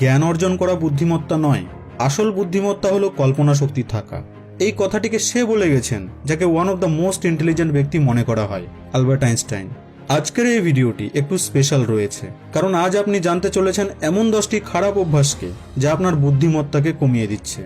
জ্ঞান অর্জন করা বুদ্ধিমত্তা নয়, আসল বুদ্ধিমত্তা হলো কল্পনা শক্তি থাকা। এই কথাটিকে সে বলে গেছেন, যাকে one of the most intelligent ব্যক্তি মনে করা হয়, আলবার্ট আইনস্টাইন। আজকের এই ভিডিওটি একটু স্পেশাল রয়েছে, কারণ আজ আপনি জানতে চলেছেন এমন দশটি খারাপ অভ্যাসকে, যা আপনার বুদ্ধিমত্তাকে কমিয়ে দিচ্ছে।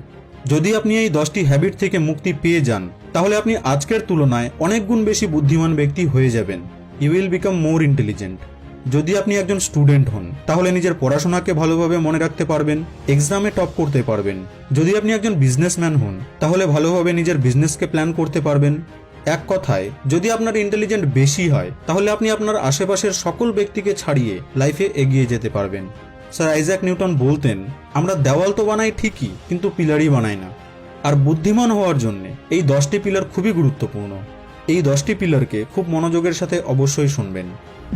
যদি আপনি এই দশটি হ্যাবিট থেকে মুক্তি পেয়ে যান, তাহলে আপনি আজকের তুলনায় অনেক গুণ বেশি বুদ্ধিমান ব্যক্তি হয়ে যাবেন। You will become more intelligent যদি আপনি একজন স্টুডেন্ট হন, তাহলে নিজের পড়াশোনাকে ভালোভাবে মনে রাখতে পারবেন, এক্সামে টপ করতে পারবেন। যদি আপনি একজন বিজনেসম্যান হন, তাহলে ভালোভাবে নিজের বিজনেসকে প্ল্যান করতে পারবেন। এক কথায়, যদি আপনার ইন্টেলিজেন্ট বেশি হয়, তাহলে আপনি আপনার আশেপাশের সকল ব্যক্তিকে ছাড়িয়ে লাইফে এগিয়ে যেতে পারবেন। স্যার আইজ্যাক নিউটন বলতেন, আমরা দেওয়াল তো বানাই ঠিকই, কিন্তু পিলারই বানাই না। আর বুদ্ধিমান হওয়ার জন্য এই দশটি পিলার খুবই গুরুত্বপূর্ণ। এই দশটি পিলারকে খুব মনোযোগের সাথে অবশ্যই শুনবেন।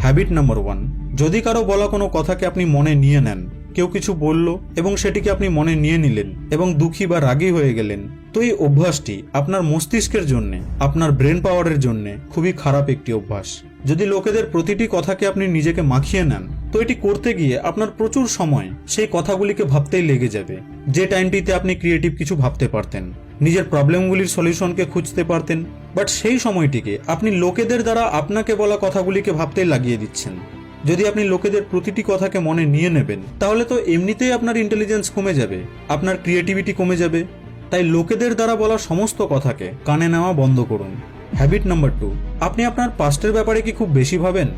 হ্যাবিট নাম্বার ওয়ান যদি কারও বলা কোনো কথাকে আপনি মনে নিয়ে নেন, কেউ কিছু বলল এবং সেটিকে আপনি মনে নিয়ে নিলেন এবং দুঃখী বা রাগী হয়ে গেলেন, তো এই অভ্যাসটি আপনার মস্তিষ্কের জন্য, আপনার ব্রেন পাওয়ারের জন্য খুবই খারাপ একটি অভ্যাস। যদি লোকেদের প্রতিটি কথাকে আপনি নিজেকে মাখিয়ে নেন, তো এটি করতে গিয়ে আপনার প্রচুর সময় সেই কথাগুলিকে ভাবতেই লেগে যাবে। যে টাইমটিতে আপনি ক্রিয়েটিভ কিছু ভাবতে পারতেন, নিজের প্রবলেমগুলির সলিউশনকে খুঁজতে পারতেন বাট সেই সময়টিকে আপনি লোকেদের দ্বারা আপনাকে বলা কথাগুলিকে ভাবতেই লাগিয়ে দিচ্ছেন। যদি আপনি লোকেদের প্রতিটি কথাকে মনে নিয়ে নেবেন, তাহলে তো এমনিতেই আপনার ইন্টেলিজেন্স কমে যাবে, আপনার ক্রিয়েটিভিটি কমে যাবে। তাই লোকেদের দ্বারা বলা সমস্ত কথাকে কানে নেওয়া বন্ধ করুন। হ্যাবিট নাম্বার টু আপনি আপনার পাস্টের ব্যাপারে কি খুব বেশি ভাবেন?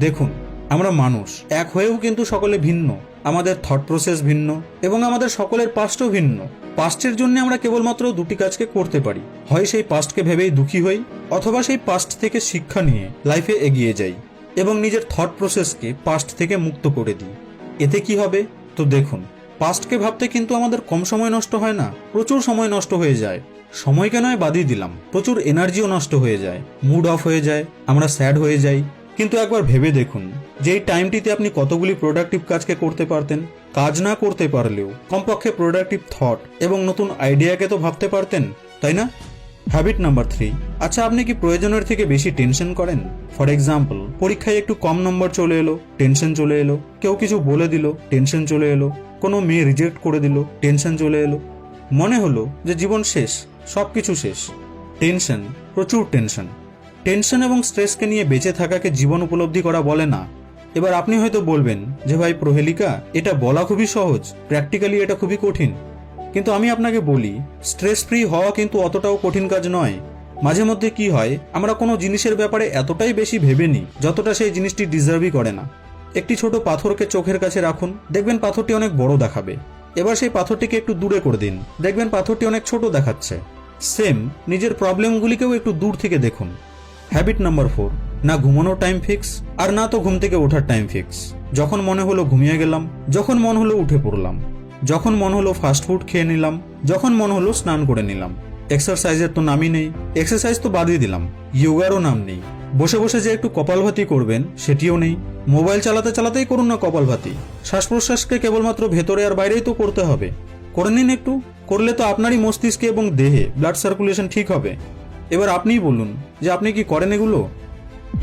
দেখুন, আমরা মানুষ, এক হয়েও কিন্তু সকলে ভিন্ন। আমাদের থট প্রসেস ভিন্ন এবং আমাদের সকলের পাস্টও ভিন্ন। পাস্টের জন্য আমরা কেবলমাত্র দুটি কাজকে করতে পারি। হয় সেই পাস্টকে ভেবেই দুঃখী হই, অথবা সেই পাস্ট থেকে শিক্ষা নিয়ে লাইফে এগিয়ে যাই এবং নিজের থট প্রসেসকে পাস্ট থেকে মুক্ত করে দিই। এতে কি হবে? তো দেখুন পাস্টকে ভাবতে কিন্তু আমাদের কম সময় নষ্ট হয় না, প্রচুর সময় নষ্ট হয়ে যায়। সময়কে নয়, বাদই দিলাম, প্রচুর এনার্জিও নষ্ট হয়ে যায়। মুড অফ হয়ে যায়, আমরা স্যাড হয়ে যাই কিন্তু একবার ভেবে দেখুন যে এই টাইমটিতে আপনি কতগুলি প্রোডাক্টিভ কাজকে করতে পারতেন, কাজ না করতে পারলেও কমপক্ষে প্রোডাক্টিভ থট এবং নতুন আইডিয়াকে তো ভাবতে পারতেন, তাই না? হ্যাবিট নাম্বার থ্রি আচ্ছা আপনি কি প্রয়োজনের থেকে বেশি টেনশন করেন? ফর এক্সাম্পল পরীক্ষায় একটু কম নম্বর চলে এলো টেনশন চলে এলো, কেউ কিছু বলে দিল টেনশন চলে এলো, কোনো মেয়ে রিজেক্ট করে দিল টেনশন চলে এলো। মনে হলো যে জীবন শেষ সব কিছু শেষ। টেনশন প্রচুর টেনশন টেনশন এবং স্ট্রেসকে নিয়ে বেঁচে থাকাকে জীবন উপলব্ধি করা বলে না। এবার আপনি হয়তো বলবেন, যে ভাই প্রহেলিকা, এটা বলা খুবই সহজ প্র্যাকটিক্যালি এটা খুবই কঠিন। কিন্তু আমি আপনাকে বলি স্ট্রেস ফ্রি হওয়া কিন্তু অতটাও কঠিন কাজ নয়। মাঝে মধ্যে কি হয়, আমরা কোনো জিনিসের ব্যাপারে এতটাই বেশি ভেবে নিই, যতটা সেই জিনিসটি ডিজার্ভই করে না। একটি ছোট পাথরকে চোখের কাছে রাখুন, দেখবেন পাথরটি অনেক বড় দেখাবে। এবার সেই পাথরটিকে একটু দূরে করে দিন, দেখবেন পাথরটি অনেক ছোট দেখাচ্ছে। সেম নিজের প্রবলেমগুলিকেও একটু দূর থেকে দেখুন। হ্যাবিট নাম্বার ফোর না ঘুমানোর টাইম ফিক্স আর না তো ঘুম থেকে ওঠার টাইম ফিক্স যখন মনে হলো ঘুমিয়ে গেলাম, যখন মন হলো উঠে পড়লাম, যখন মন হলো ফাস্ট ফুড খেয়ে নিলাম, যখন মন হলো স্নান করে নিলাম। এক্সারসাইজের তো নামই নেই এক্সারসাইজ তো বাদই দিলাম ইয়োগারও নাম নেই। বসে বসে যে একটু কপালভাতি করবেন, সেটিও নেই। মোবাইল চালাতে চালাতেই করুন না কপালভাতি। শ্বাস প্রশ্বাসকে কেবলমাত্র ভেতরে আর বাইরেই তো করতে হবে। করে নিন একটু, করলে তো আপনারই মস্তিষ্কে এবং দেহে ব্লাড সার্কুলেশন ঠিক হবে। এবার আপনিই বলুন যে আপনি কি করেন এগুলো?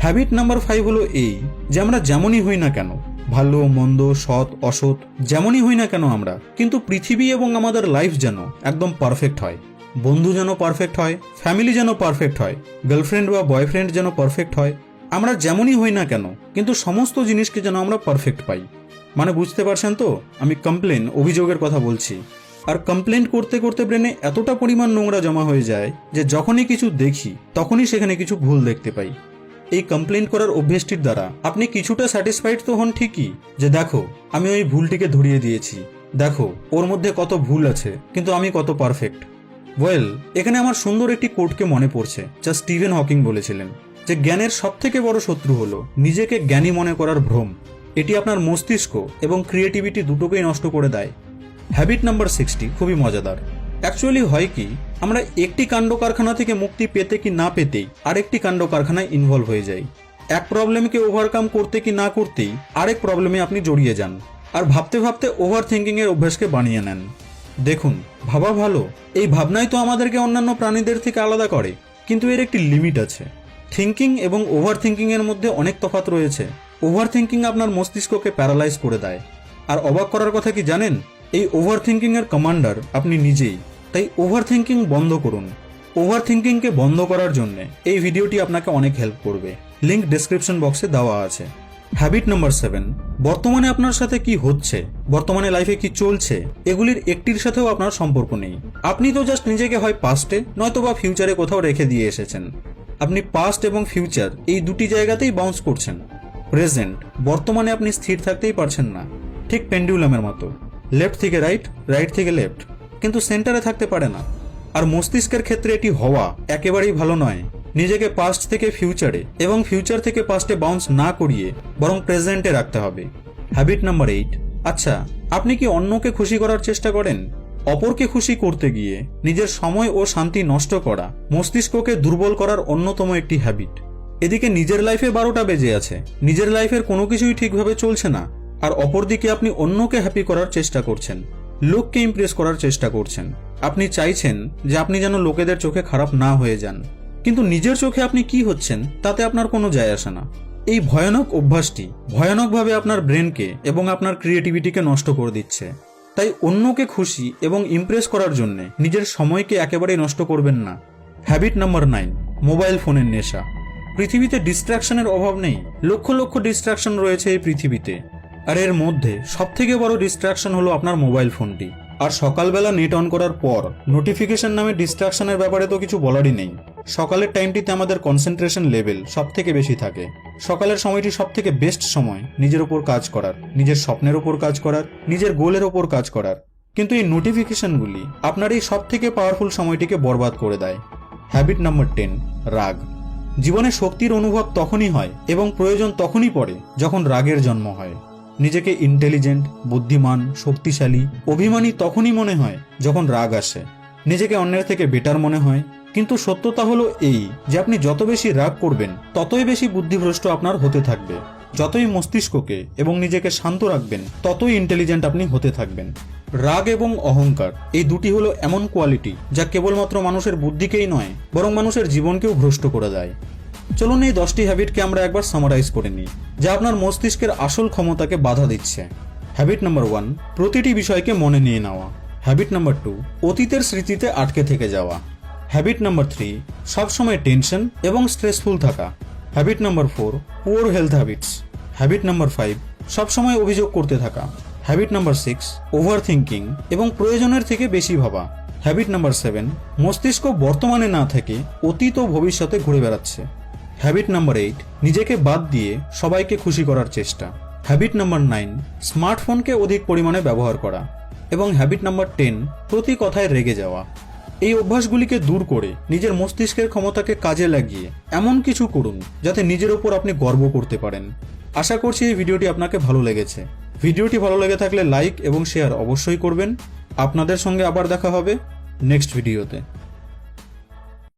হ্যাবিট নাম্বার ফাইভ হলো এই যে আমরা যেমনই হই না কেন, ভালো, মন্দ, সৎ, অসৎ, যেমনই হই না কেন আমরা, কিন্তু পৃথিবী এবং আমাদের লাইফ যেন একদম পারফেক্ট হয়। বন্ধু যেন পারফেক্ট হয় ফ্যামিলি যেন পারফেক্ট হয় গার্লফ্রেন্ড বা বয়ফ্রেন্ড যেন পারফেক্ট হয়, আমরা যেমনই হই না কেন, কিন্তু সমস্ত জিনিসকে যেন আমরা পারফেক্ট পাই। মানে বুঝতে পারছেন তো? আমি কমপ্লেন অভিযোগের কথা বলছি। আর কমপ্লেন করতে করতে ব্রেনে এতটা পরিমাণ নোংরা জমা হয়ে যায় যে যখনই কিছু দেখি, তখনই সেখানে কিছু ভুল দেখতে পাই। এই কমপ্লেন করার অভ্যেসটির দ্বারা আপনি কিছুটা স্যাটিসফাইড তো হন ঠিকই যে দেখো, আমি ওই ভুলটিকে ধরিয়ে দিয়েছি। দেখো, ওর মধ্যে কত ভুল আছে, কিন্তু আমি কত পারফেক্ট ওয়েল এখানে আমার সুন্দর একটি কোটকে মনে পড়ছে, যা স্টিভেন হকিং বলেছিলেন, যে জ্ঞানের সব থেকে বড় শত্রু হলো নিজেকে জ্ঞানী মনে করার ভ্রম। এটি আপনার মস্তিষ্ক এবং ক্রিয়েটিভিটি দুটোকেই নষ্ট করে দেয়। হ্যাবিট নাম্বার সিক্সটি খুবই মজাদার। অ্যাকচুয়ালি হয় কি, আমরা একটি কাণ্ড কারখানা থেকে মুক্তি পেতে কি না পেতেই আরেকটি কাণ্ড কারখানায় ইনভলভ হয়ে যাই। এক প্রবলেমকে ওভারকাম করতে কি না করতেই আরেক প্রবলেমে আপনি জড়িয়ে যান আর ভাবতে ভাবতে ওভার থিঙ্কিং এর অভ্যাসকে বানিয়ে নেন। দেখুন, ভাবা ভালো, এই ভাবনাই তো আমাদেরকে অন্যান্য প্রাণীদের থেকে আলাদা করে, কিন্তু এর একটি লিমিট আছে। থিঙ্কিং এবং ওভার থিঙ্কিংয়ের মধ্যে অনেক তফাৎ রয়েছে। ওভার থিঙ্কিং আপনার মস্তিষ্ককে প্যারালাইজ করে দেয়। আর অবাক করার কথা কি জানেন? এই ওভার থিঙ্কিং এর কমান্ডার আপনি নিজেই। তাই ওভার থিঙ্কিং বন্ধ করুন। ওভার থিঙ্কিংকে বন্ধ করার জন্য এই ভিডিওটি আপনাকে অনেক হেল্প করবে। লিঙ্ক ডেসক্রিপশন বক্সে দেওয়া আছে। হ্যাবিট নাম্বার সেভেন বর্তমানে আপনার সাথে কি হচ্ছে? বর্তমানে লাইফে কি চলছে? এগুলির একটির সাথেও আপনার সম্পর্ক নেই। আপনি তো জাস্ট নিজেকে হয় পাস্টে নয়তো বা ফিউচারে কোথাও রেখে দিয়ে এসেছেন। আপনি পাস্ট এবং ফিউচার এই দুটি জায়গাতেই বাউন্স করছেন। প্রেজেন্ট বর্তমানে আপনি স্থির থাকতেই পারছেন না। ঠিক পেন্ডুলামের মতো। লেফট থেকে রাইট রাইট থেকে লেফট কিন্তু সেন্টারে থাকতে পারে না। আর মস্তিষ্কের ক্ষেত্রে এটি হওয়া একেবারেই ভালো নয়। নিজেকে পাস্ট থেকে ফিউচারে এবং ফিউচার থেকে পাস্টে বাউন্স না করিয়ে বরং প্রেজেন্টে রাখতে হবে। হ্যাবিট নাম্বার এইট আচ্ছা আপনি কি অন্যকে খুশি করার চেষ্টা করেন? অপরকে খুশি করতে গিয়ে নিজের সময় ও শান্তি নষ্ট করা মস্তিষ্ককে দুর্বল করার অন্যতম একটি হ্যাবিট এদিকে নিজের লাইফে বারোটা বেজে আছে। নিজের লাইফের কোনো কিছুই ঠিকভাবে চলছে না। আর অপরদিকে আপনি অন্যকে হ্যাপি করার চেষ্টা করছেন, লোককে ইমপ্রেস করার চেষ্টা করছেন। আপনি চাইছেন যে আপনি যেন লোকেদের চোখে খারাপ না হয়ে যান। কিন্তু নিজের চোখে আপনি কি হচ্ছেন, তাতে আপনার কোনো যায় আসে না। এই ভয়ানক অভ্যাসটি ভয়ানকভাবে আপনার ব্রেনকে এবং আপনার ক্রিয়েটিভিটিকে নষ্ট করে দিচ্ছে। তাই অন্যকে খুশি এবং ইমপ্রেস করার জন্য নিজের সময়কে একেবারেই নষ্ট করবেন না। হ্যাবিট নাম্বার নাইন মোবাইল ফোনের নেশা। পৃথিবীতে ডিস্ট্রাকশনের অভাব নেই। লক্ষ লক্ষ ডিস্ট্রাকশন রয়েছে এই পৃথিবীতে। আর এর মধ্যে সব থেকে বড় ডিস্ট্রাকশন হলো আপনার মোবাইল ফোনটি আর সকালবেলা নেট অন করার পর নোটিফিকেশন নামে ডিস্ট্রাকশনের ব্যাপারে তো কিছু বলারই নেই। সকালের টাইমটিতে আমাদের কনসেন্ট্রেশন লেভেল সব থেকে বেশি থাকে। সকালের সময়টি সব থেকে বেস্ট সময় নিজের ওপর কাজ করার, নিজের স্বপ্নের ওপর কাজ করার, নিজের গোলের ওপর কাজ করার। কিন্তু এই নোটিফিকেশনগুলি আপনার এই সব থেকে পাওয়ারফুল সময়টিকে বরবাদ করে দেয়। হ্যাবিট নাম্বার টেন রাগ। জীবনে শক্তির অনুভব তখনই হয় এবং প্রয়োজন তখনই পড়ে যখন রাগের জন্ম হয়। নিজেকে ইন্টেলিজেন্ট বুদ্ধিমান, শক্তিশালী, অভিমানী তখনই মনে হয় যখন রাগ আসে। নিজেকে অন্যের থেকে বেটার মনে হয়। কিন্তু সত্যতা হলো এই যে আপনি যত বেশি রাগ করবেন, ততই বেশি বুদ্ধিভ্রষ্ট আপনার হতে থাকবে। যতই মস্তিষ্ককে এবং নিজেকে শান্ত রাখবেন, ততই ইন্টেলিজেন্ট আপনি হতে থাকবেন। রাগ এবং অহংকার, এই দুটি হলো এমন কোয়ালিটি যা কেবলমাত্র মানুষের বুদ্ধিকেই নয়, বরং মানুষের জীবনকেও ভ্রষ্ট করে দেয়। চলুন এই দশটি হ্যাবিটকে আমরা একবার সামারাইজ করে নিই, যা আপনার মস্তিষ্কের আসল ক্ষমতাকে বাধা দিচ্ছে। হ্যাবিট নাম্বার ওয়ান প্রতিটি বিষয়কে মনে নিয়ে নেওয়া। হ্যাবিট নাম্বার টু অতীতের স্মৃতিতে আটকে থেকে যাওয়া। হ্যাবিট নাম্বার থ্রি সবসময় টেনশন এবং স্ট্রেসফুল থাকা। Habit number four poor health habits habit number five সবসময় অভিযোগ করতে থাকা। Habit number six over thinking এবং প্রয়োজনের থেকে বেশি ভাবা। হ্যাবিট নাম্বার সেভেন মস্তিষ্ক বর্তমানে না থেকে অতীত ও ভবিষ্যতে ঘুরে বেড়াচ্ছে। হ্যাবিট নাম্বার এইট নিজেকে বাদ দিয়ে সবাইকে খুশি করার চেষ্টা। হ্যাবিট নাম্বার নাইন স্মার্টফোনকে অধিক পরিমাণে ব্যবহার করা। এবং হ্যাবিট নাম্বার টেন প্রতি কথায় রেগে যাওয়া। এই অভ্যাসগুলিকে দূর করে নিজের মস্তিষ্কের ক্ষমতাকে কাজে লাগিয়ে এমন কিছু করুন যাতে নিজের ওপর আপনি গর্ব করতে পারেন। আশা করছি এই ভিডিওটি আপনাকে ভালো লেগেছে। ভিডিওটি ভালো লেগে থাকলে লাইক এবং শেয়ার অবশ্যই করবেন। আপনাদের সঙ্গে আবার দেখা হবে নেক্সট ভিডিওতে